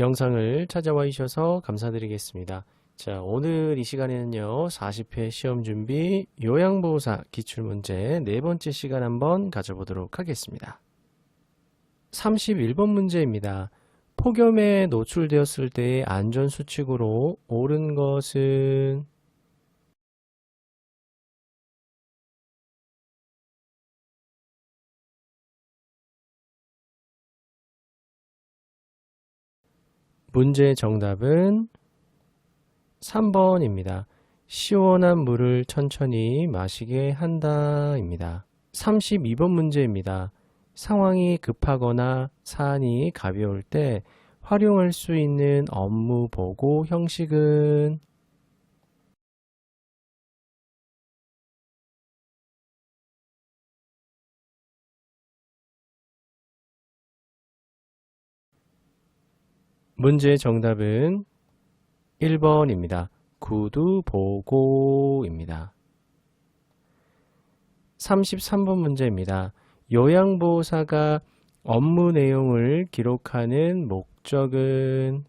영상을 찾아와 주셔서 감사드리겠습니다. 자, 오늘 이 시간에는요, 40회 시험 준비 요양보호사 기출문제 네 번째 시간 한번 가져보도록 하겠습니다. 31번 문제입니다. 폭염에 노출되었을 때의 안전수칙으로 옳은 것은 문제 정답은 3번입니다. 시원한 물을 천천히 마시게 한다 입니다. 32번 문제입니다. 상황이 급하거나 사안이 가벼울 때 활용할 수 있는 업무 보고 형식은 문제 정답은 1번입니다. 구두 보고입니다. 33번 문제입니다. 요양보호사가 업무 내용을 기록하는 목적은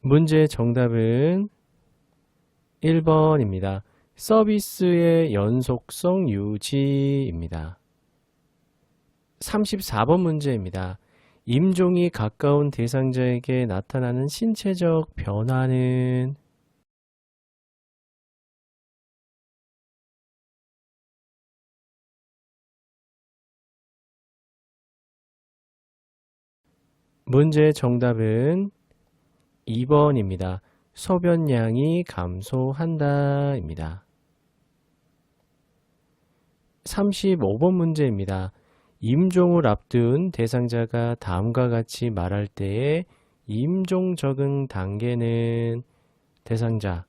문제 정답은 1번입니다. 서비스의 연속성 유지입니다. 34번 문제입니다. 임종이 가까운 대상자에게 나타나는 신체적 변화는 문제 정답은 2번입니다. 소변량이 감소한다 입니다. 35번 문제입니다. 임종을 앞둔 대상자가 다음과 같이 말할 때의 임종 적응 단계는 대상자,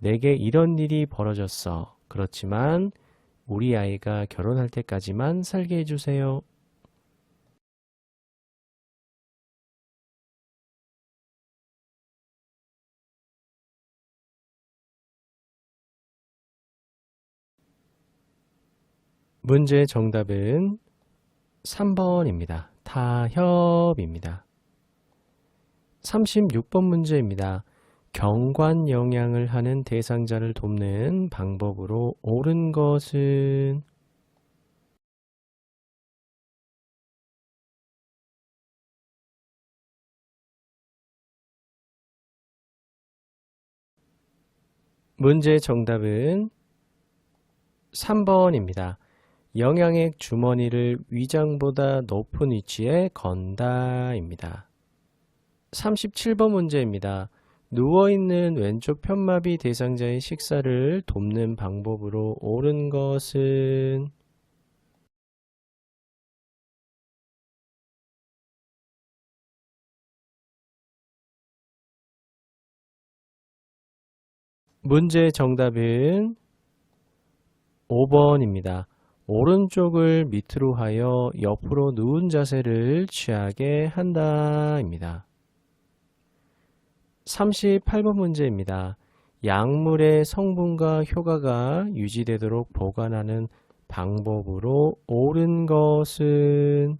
내게 이런 일이 벌어졌어. 그렇지만 우리 아이가 결혼할 때까지만 살게 해주세요. 문제 정답은 3번입니다. 타협입니다. 36번 문제입니다. 경관 영양을 하는 대상자를 돕는 방법으로 옳은 것은 문제 정답은 3번입니다. 영양액 주머니를 위장보다 높은 위치에 건다입니다. 37번 문제입니다. 누워있는 왼쪽 편마비 대상자의 식사를 돕는 방법으로 옳은 것은 문제 정답은 5번입니다. 오른쪽을 밑으로 하여 옆으로 누운 자세를 취하게 한다 입니다. 38번 문제입니다. 약물의 성분과 효과가 유지되도록 보관하는 방법으로 옳은 것은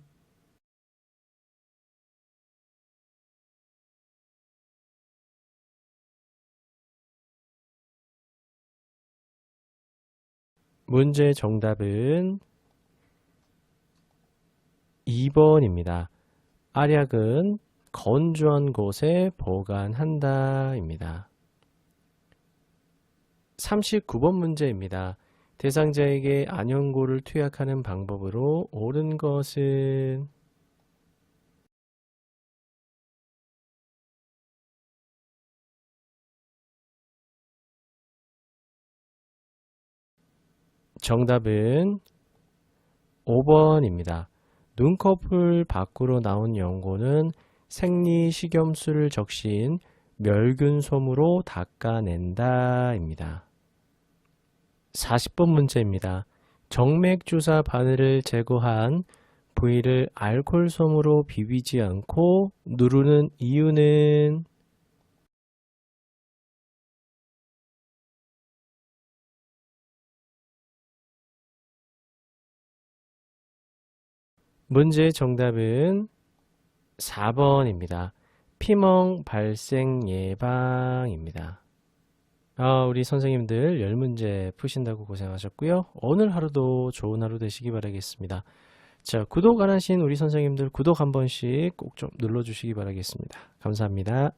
문제 정답은 2번입니다. 알약은 건조한 곳에 보관한다 입니다. 39번 문제입니다. 대상자에게 안연고를 투약하는 방법으로 옳은 것은 정답은 5번입니다. 눈꺼풀 밖으로 나온 연고는 생리식염수를 적신 멸균솜으로 닦아낸다 입니다. 40번 문제입니다. 정맥주사 바늘을 제거한 부위를 알콜솜으로 비비지 않고 누르는 이유는 문제 정답은 4번입니다. 피멍 발생 예방입니다. 아, 우리 선생님들 열 문제 푸신다고 고생하셨고요. 오늘 하루도 좋은 하루 되시기 바라겠습니다. 자, 구독 안 하신 우리 선생님들 구독 한 번씩 꼭 좀 눌러주시기 바라겠습니다. 감사합니다.